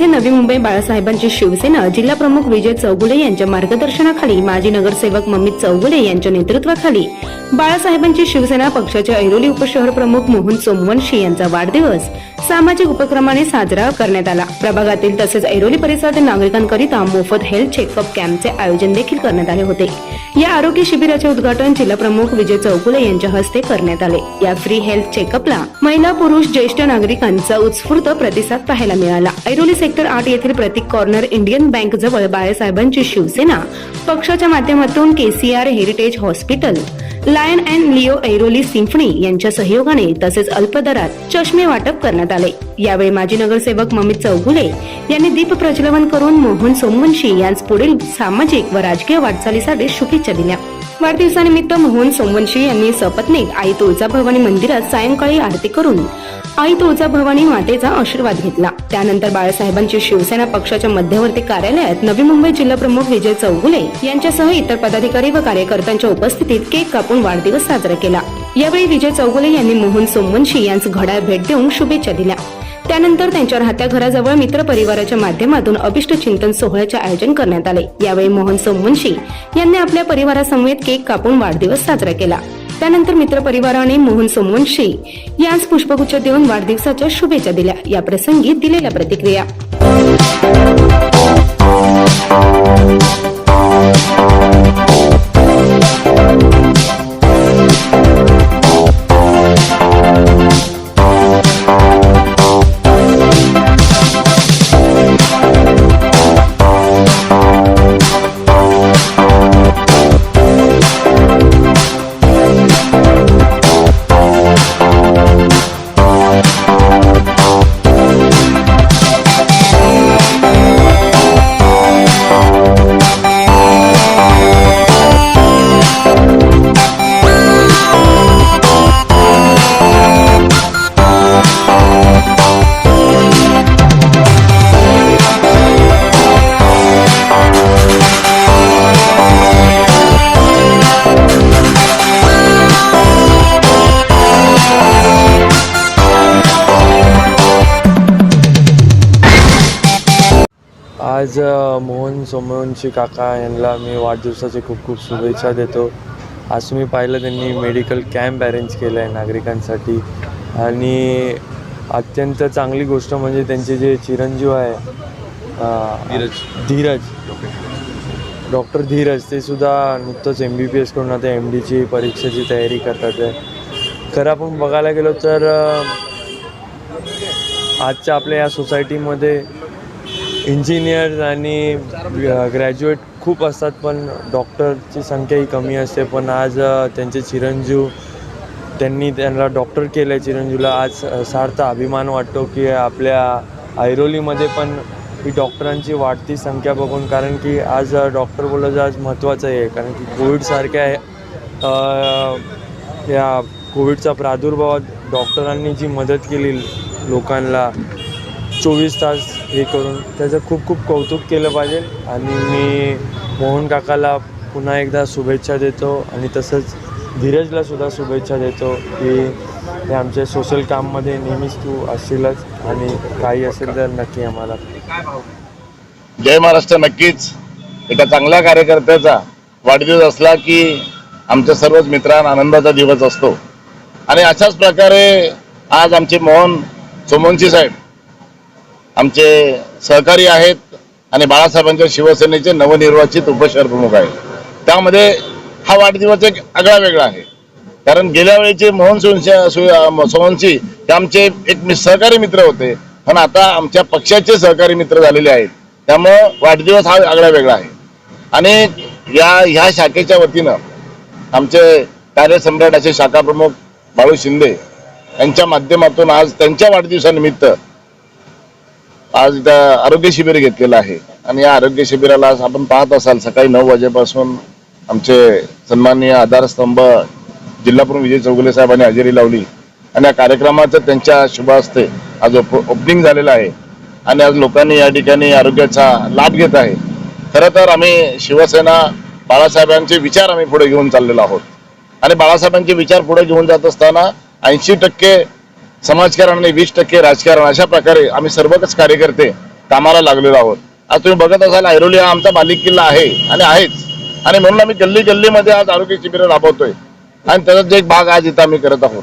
येथे नवी मुंबई बाळासाहेबांची शिवसेना जिल्हा प्रमुख विजय चौगुले यांच्या मार्गदर्शनाखाली माजी नगरसेवक ममित चौगुले यांच्या नेतृत्वाखाली बाळासाहेबांची शिवसेना पक्षाचे ऐरोली उपशहर प्रमुख मोहन सोमवंशी यांचा वाढदिवस सामाजिक उपक्रमाने साजरा करण्यात आला. प्रभागातील तसेच ऐरोली परिसरातील नागरिकांकरिता मोफत हेल्थ चेकअप कॅम्पचे आयोजन देखील करण्यात आले होते. या आरोग्य शिबिराचे उद्घाटन जिल्हा प्रमुख विजय चौगुले यांच्या हस्ते करण्यात आले. या फ्री हेल्थ चेकअपला महिला पुरुष ज्येष्ठ नागरिकांचा उत्स्फूर्त प्रतिसाद पाहायला मिळाला. ऐरोली सेक्टर आठ येथील प्रतीक कॉर्नर इंडियन बँक जवळ बाळासाहेबांची शिवसेना पक्षाच्या माध्यमातून KCR heritage hospital lion and leo Airoli symphony यांच्या सहयोगाने तसेच अल्पदरात चष्मे वाटप करण्यात आले. यावेळी माजी नगरसेवक ममित चौगुले यांनी दीप प्रज्वलन करून मोहन सोमवंशी यांस पुढील सामाजिक व राजकीय वाटचालीसाठी शुभेच्छा दिल्या. वाढदिवसानिमित्त मोहन सोमवंशी यांनी सपत्नीक आई तुळजाभवानी मंदिरात सायंकाळी आरती करून आई तुळजाभवानी मातेचा आशीर्वाद घेतला. त्यानंतर बाळासाहेबांची शिवसेना पक्षाच्या मध्यवर्ती कार्यालयात नवी मुंबई जिल्हा प्रमुख विजय चौगुले यांच्यासह इतर पदाधिकारी व कार्यकर्त्यांच्या उपस्थितीत केक कापून वाढदिवस साजरा केला. यावेळी विजय चौगुले यांनी मोहन सोमवंशी यांचं घड्याळ भेट देऊन शुभेच्छा दिल्या. त्यानंतर त्यांच्या राहत्या घराजवळ मित्र परिवाराच्या माध्यमातून अभिष्ट चिंतन सोहळ्याचे आयोजन करण्यात आले. यावेळी मोहन सोमवंशी यांनी आपल्या परिवारासमवेत केक कापून वाढदिवस साजरा केला. त्यानंतर मित्र परिवाराने मोहन सोमवंशी यास पुष्पगुच्छ देऊन वाढदिवसाच्या शुभेच्छा दिल्या. या प्रसंगी दिलेल्या प्रतिक्रिया. आज मोहन सोमवंशी काका यांना मी वाढदिवसाची खूप खूप शुभेच्छा देतो. आज तुम्ही पाहिलं त्यांनी मेडिकल कॅम्प अरेंज केलं आहे नागरिकांसाठी. आणि अत्यंत चांगली गोष्ट म्हणजे त्यांचे जे चिरंजीव आहे अ, धीरज. डॉक्टर. धीरज ते सुद्धा नुकतंच एम बी पी एस करून आता एम डीची परीक्षेची तयारी करतात आहे. खरं आपण बघायला गेलो तर आजच्या आपल्या या सोसायटीमध्ये इंजिनियर्स आणि ग्रॅज्युएट खूप असतात पण डॉक्टरची संख्या ही कमी असते. पण आज त्यांचे चिरंजीव त्यांनी त्यांना डॉक्टर केलं आहे चिरंजीवला. आज सार्थ अभिमान वाटतो की आपल्या ऐरोलीमध्ये पण ही डॉक्टरांची वाढती संख्या बघून. कारण की आज डॉक्टर बोलायचं आज महत्त्वाचं आहे कारण की कोविडसारख्या या कोविडचा प्रादुर्भावात डॉक्टरांनी जी मदत केली लोकांना चोवीस तास हे करून त्याचं खूप खूप कौतुक केलं पाहिजे. आणि मी मोहन काकाला पुन्हा एकदा शुभेच्छा देतो आणि तसंच धीरजला सुद्धा शुभेच्छा देतो की हे आमच्या सोशल काममध्ये नेहमीच तू असशीलच आणि काही असेल तर नक्की आम्हाला. जय महाराष्ट्र नक्कीच. एका चांगल्या कार्यकर्त्याचा वाढदिवस असला की आमच्या सर्वच मित्रांना आनंदाचा दिवस असतो. आणि अशाच प्रकारे आज आमचे मोहन सोमोनशी साहेब आमचे सहकारी आहेत आणि बाळासाहेबांच्या शिवसेनेचे नवनिर्वाचित उपशहर प्रमुख आहेत. त्यामध्ये हा वाढदिवस एक आगळा वेगळा आहे. कारण गेल्या वेळेचे मोहन सोमवंशी सो- हे आमचे एक मि- सहकारी मित्र होते. पण आता आमच्या पक्षाचे सहकारी मित्र झालेले आहेत. त्यामुळं वाढदिवस हा आगळा वेगळा आहे. आणि या ह्या शाखेच्या वतीनं आमचे कार्यसम्राट असे शाखा प्रमुख बाळू शिंदे यांच्या माध्यमातून आज त्यांच्या वाढदिवसानिमित्त आज त्या आरोग्य शिबिर घेतलेलं आहे. आणि या आरोग्य शिबिराला आज आपण पाहत असाल सकाळी नऊ वाजेपासून आमचे सन्माननीय आधारस्तंभ जिल्हा प्रमुख विजय चौगुले साहेबांनी हजेरी लावली. आणि या कार्यक्रमाचं त्यांच्या शुभ हस्ते आज ओप ओपनिंग झालेलं आहे. आणि आज लोकांनी या ठिकाणी आरोग्याचा लाभ घेत आहे. खरं तर आम्ही शिवसेना बाळासाहेबांचे विचार आम्ही पुढे घेऊन चाललेलो आहोत. आणि बाळासाहेबांचे विचार पुढे घेऊन जात असताना ऐंशी टक्के समाजकारण आणि वीस टक्के राजकारण अशा प्रकारे आम्ही सर्वच कार्यकर्ते कामाला लागलेलो आहोत. आज तुम्ही बघत असाल ऐरोली हा आमचा बालिक किल्ला आहे आणि आहेच. आणि म्हणून आम्ही गल्ली गल्लीमध्ये आज आरोग्य शिबिरं राबवतोय. आणि त्याचा एक भाग आज इथं आम्ही करत आहोत.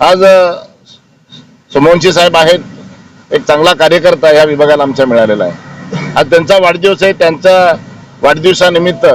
आज सुमोनशी साहेब आहेत एक चांगला कार्यकर्ता या विभागाला आमच्या मिळालेला आहे. आज त्यांचा वाढदिवस आहे त्यांचा वाढदिवसानिमित्त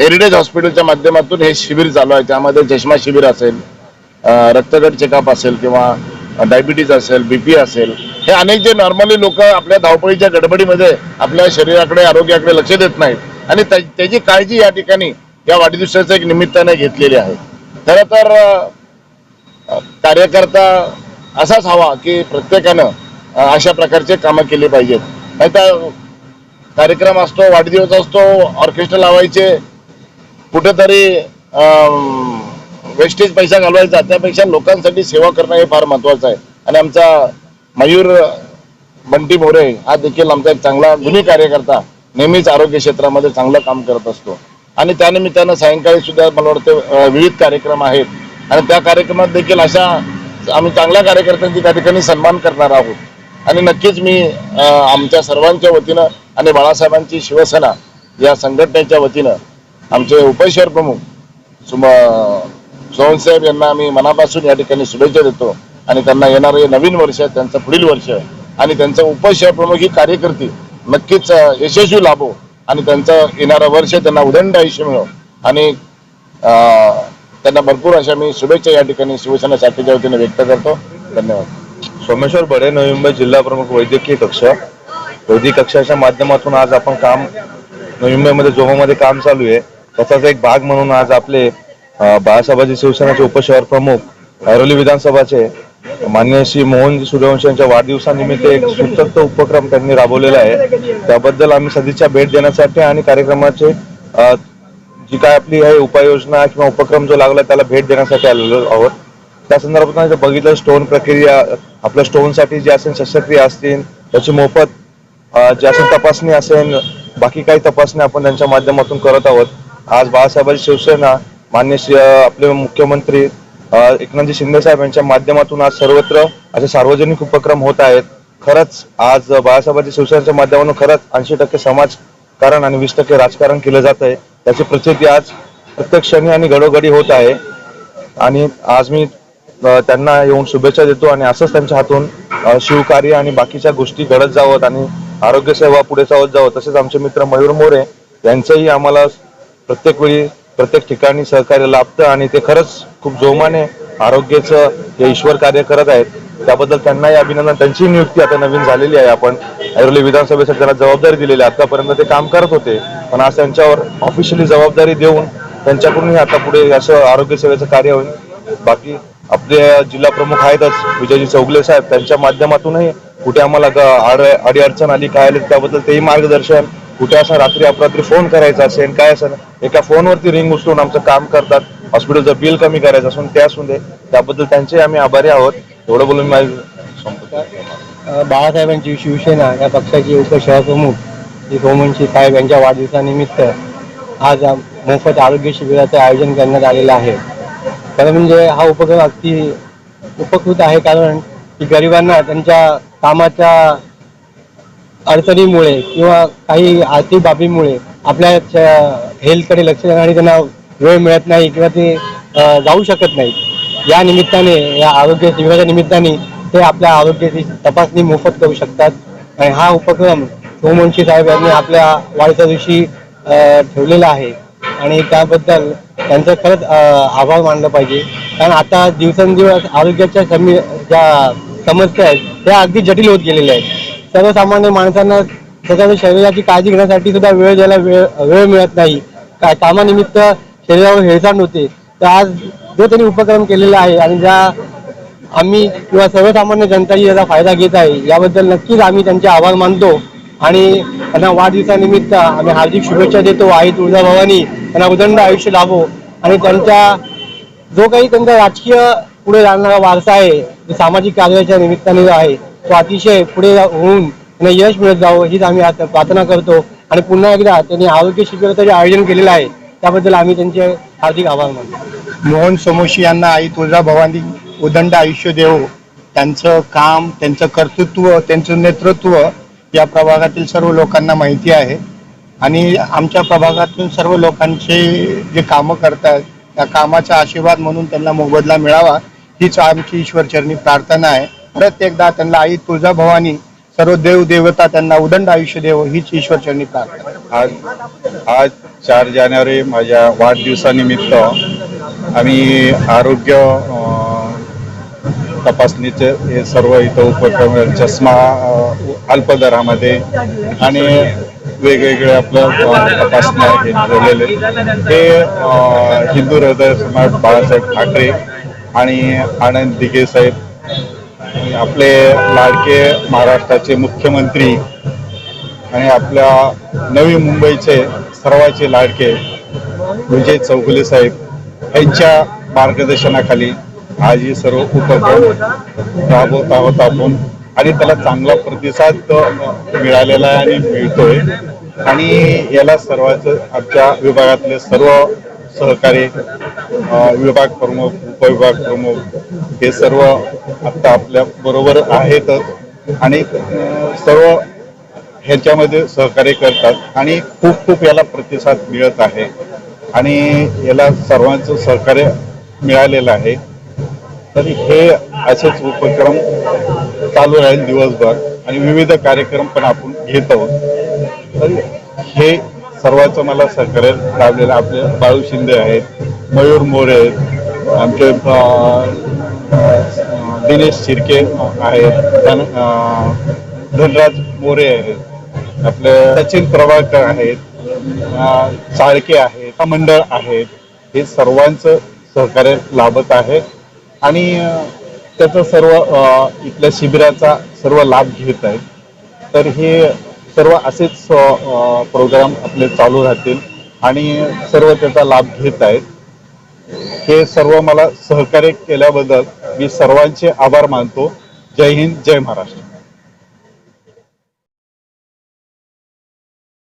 हेरिटेज हॉस्पिटलच्या माध्यमातून हे शिबिर चालू आहे. त्यामध्ये चष्मा शिबिर असेल रक्तगट चेकअप असेल किंवा डायबिटीज असेल बीपी असेल हे अनेक जे नॉर्मली लोक आपल्या धावपळीच्या गडबडीमध्ये आपल्या शरीराकडे आरोग्याकडे लक्ष देत नाहीत. आणि त्याची काळजी या ठिकाणी या वाढदिवसाच्या एक निमित्ताने घेतलेली आहे. खरं तर कार्यकर्ता असाच हवा की प्रत्येकानं अशा प्रकारचे कामं केली पाहिजेत. नाही तर कार्यक्रम असतो वाढदिवस असतो ऑर्केस्ट्रा लावायचे कुठेतरी वेस्टेज पैसा घालवायचा त्यापेक्षा लोकांसाठी सेवा करणं हे फार महत्वाचं आहे. आणि आमचा मयूर बंटी मोरे हा देखील आमचा एक चांगला जुनी कार्यकर्ता नेहमीच आरोग्य क्षेत्रामध्ये चांगलं काम करत असतो. आणि त्यानिमित्तानं सायंकाळी सुद्धा मला वाटतं विविध कार्यक्रम आहेत. आणि त्या कार्यक्रमात देखील अशा आम्ही चांगल्या कार्यकर्त्यांची त्या ठिकाणी सन्मान करणार आहोत. आणि नक्कीच मी आमच्या सर्वांच्या वतीनं आणि बाळासाहेबांची शिवसेना या संघटनेच्या वतीनं आमचे उपशहर प्रमुख सुमा सोहनसाहेब यांना आम्ही मनापासून या ठिकाणी शुभेच्छा देतो. आणि त्यांना येणारे नवीन वर्ष आहे त्यांचं पुढील वर्ष आणि त्यांचं उपशहर प्रमुख ही कार्यकर्ती नक्कीच यशस्वी लाभो. आणि त्यांचं येणारं वर्ष त्यांना उदंड आयुष्य मिळो. आणि त्यांना भरपूर अशा मी शुभेच्छा या ठिकाणी शिवसेना शाखेच्या वतीने व्यक्त करतो. धन्यवाद. सोमेश्वर बडे नवी मुंबई जिल्हा प्रमुख वैद्यकीय कक्ष. वैद्यकीय कक्षाच्या माध्यमातून आज आपण काम नवी मुंबईमध्ये जोमामध्ये काम चालू आहे. त्याचाच एक भाग म्हणून आज आपले बाळासाहेबांची शिवसेनाचे उपशहर प्रमुख ऐरोली विधानसभाचे मान्य श्री मोहन सूर्यवंशी यांच्या वाढदिवसानिमित्त एक सुतक्त उपक्रम त्यांनी राबवलेला आहे. त्याबद्दल आम्ही सदिच्छा भेट देण्यासाठी आणि कार्यक्रमाचे जी काय आपली आहे उपाययोजना किंवा उपक्रम जो लागला त्याला भेट देण्यासाठी आलेलो आहोत. त्या संदर्भात जर बघितलं स्टोन प्रक्रिया आपल्या स्टोनसाठी जे असेल शस्त्रक्रिया असतील त्याची मोफत जे असेल तपासणी असेल बाकी काही तपासणी आपण त्यांच्या माध्यमातून करत आहोत. आज बाळासाहेबांची शिवसेना मान्य आपले मुख्यमंत्री एकनाथजी शिंदे साहेब यांच्या माध्यमातून आज सर्वत्र असे सार्वजनिक उपक्रम होत आहेत. खरंच आज बाळासाहेबांच्या शिवसेनेच्या माध्यमातून खरंच ऐंशी टक्के समाजकारण आणि वीस टक्के राजकारण केलं जात आहे. त्याची प्रचिती आज प्रत्येक क्षणी आणि घडोघडी होत आहे. आणि आज मी त्यांना येऊन शुभेच्छा देतो आणि असंच त्यांच्या हातून शिवकार्य आणि बाकीच्या गोष्टी घडत जावत आणि आरोग्यसेवा पुढे जावत जावं तसेच आमचे मित्र मयूर मोरे यांचंही आम्हाला प्रत्येक वेळी प्रत्येक ठिकाणी सहकार्य लाभतं आणि ते खरंच खूप जोमाने आरोग्याचं हे ईश्वर कार्य करत आहेत. त्याबद्दल त्यांनाही अभिनंदन. त्यांची नियुक्ती आता नवीन झालेली आहे आपण. ऐरोली विधानसभेसाठी त्यांना जबाबदारी दिलेली आहे. आतापर्यंत ते काम करत होते. पण आज त्यांच्यावर ऑफिशियली जबाबदारी देऊन त्यांच्याकडूनही आता पुढे असं आरोग्य सेवेचं कार्य होईल. बाकी आपले जिल्हा प्रमुख आहेतच. विजयजी चौगले साहेब त्यांच्या माध्यमातूनही कुठे आम्हाला ग- अडी अडचण आली काय आली त्याबद्दल तेही मार्गदर्शन कुठे असं रात्री अपरात्री फोन करायचा असेल काय असेल एका फोनवरती रिंग उचलून आमचं काम करतात. हॉस्पिटलचं बिल कमी करायचं असून ते असून दे त्याबद्दल त्यांचे आम्ही आभारी आहोत. एवढं बोलून मी माझी बाळासाहेबांची शिवसेना या पक्षाचे उपशहप्रमुख श्री सोमवंशी साहेब यांच्या वाढदिवसानिमित्त आज मोफत आरोग्य शिबिराचं आयोजन करण्यात आलेलं आहे. खरं म्हणजे हा उपक्रम अगदी उपकृत आहे कारण की गरिबांना त्यांच्या कामाच्या अडचणीमुळे किंवा काही आर्थिक बाबीमुळे आपल्या हेल्थकडे लक्ष देण्यासाठी त्यांना वेळ मिळत नाही किंवा ते जाऊ शकत नाहीत. या निमित्ताने या आरोग्य शिबिराच्या निमित्ताने ते आपल्या आरोग्याची तपासणी मोफत करू शकतात. आणि हा उपक्रम सोमवंशी साहेब यांनी आपल्या वाढीच्या दिवशी ठेवलेला आहे. आणि त्याबद्दल त्यांचं खरंच आभार मानलं पाहिजे. कारण आता दिवसेंदिवस आरोग्याच्या समी ज्या समस्या आहेत त्या अगदी जटिल होत गेलेल्या आहेत. सर्वसामान्य माणसांना स्वतःच्या शरीराची काळजी घेण्यासाठी सुद्धा वेळ द्यायला वेळ वेळ मिळत नाही. का कामानिमित्त शरीरावर हेळसांड होते. तर आज जो त्यांनी उपक्रम केलेला आहे आणि ज्या आम्ही किंवा सर्वसामान्य जनताही याचा फायदा घेत आहे याबद्दल नक्कीच आम्ही त्यांचे आभार मानतो. आणि त्यांना वाढदिवसानिमित्त आम्ही हार्दिक शुभेच्छा देतो. आई तुळजाभवानी त्यांना उदंड आयुष्य लाभो. आणि त्यांच्या जो काही त्यांचा राजकीय पुढे जाणारा वारसा आहे जो सामाजिक कार्याच्या निमित्ताने जो आहे तो अतिशय पुढे होऊन त्यांना यश मिळत जावं हीच आम्ही आता प्रार्थना करतो. आणि पुन्हा एकदा त्यांनी आरोग्य शिबिराचं जे आयोजन केलेलं आहे त्याबद्दल आम्ही त्यांचे हार्दिक आभार मानतो. मोहन सोमोशी यांना आई तुळजा भवानी उदंड आयुष्य देव. त्यांचं काम त्यांचं कर्तृत्व त्यांचं नेतृत्व या प्रभागातील सर्व लोकांना माहिती आहे. आणि आमच्या प्रभागातून सर्व लोकांचे जे कामं करतात त्या कामाचा आशीर्वाद म्हणून त्यांना मोबदला मिळावा हीच आमची ईश्वरचरणी प्रार्थना आहे. प्रत्येकदा त्यांना आई तुळजाभवानी सर्व देव देवता त्यांना उदंड आयुष्य देव हीच ईश्वरचरणी प्रार्थना आज आज चार जानेवारी माझ्या वाढदिवसानिमित्त आम्ही आरोग्य अं, तपासणीचे हे सर्व इथं उपक्रम चष्मा अल्पदरामध्ये अल्प दरामध्ये आणि वेगवेगळे आपलं तपासण्या हे ठेवलेले हे हिंदू हृदय सम्राट बाळासाहेब ठाकरे आणि आनंद दिघे साहेब आपले लाडके महाराष्ट्राचे मुख्यमंत्री आणि आपल्या नवी मुंबईचे सर्वाचे लाडके विजय चौगुले साहेब यांच्या मार्गदर्शनाखाली आज हे सर्व उपक्रम राबवत आहोत आपण. आणि त्याला चांगला प्रतिसाद मिळालेला आहे आणि मिळतोय. आणि याला सर्वांचं आमच्या विभागातले सर्व सहकारी विभाग प्रमुख उपविभाग प्रमुख हे सर्व आता आपल्या बरोबर आहेतच. आणि सर्व ह्याच्यामध्ये सहकार्य करतात आणि खूप खूप याला प्रतिसाद मिळत आहे. आणि याला सर्वांचं सहकार्य मिळालेलं आहे. तर हे असेच उपक्रम चालू राहील दिवसभर आणि विविध कार्यक्रम पण आपण घेत आहोत. तर हे सर्वांचं मला सहकार्य लाभलेलं आपले बाळू शिंदे आहेत मयूर मोरे आहेत आमचे दिनेश शिर्के आहेत धनराज मोरे आहेत आपले सचिन प्रभाकर आहेत चाळके आहेत मंडळ आहेत हे सर्वांचं सहकार्य लाभत आहे. आणि त्याचा सर्व इथल्या शिबिराचा सर्व लाभ घेत आहेत. तर हे सर्व असेच प्रोग्राम आपले चालू राहतील आणि सर्व त्याचा लाभ घेत आहेत. हे सर्व मला सहकार्य केल्याबद्दल मी सर्वांचे आभार मानतो. जय हिंद जय महाराष्ट्र.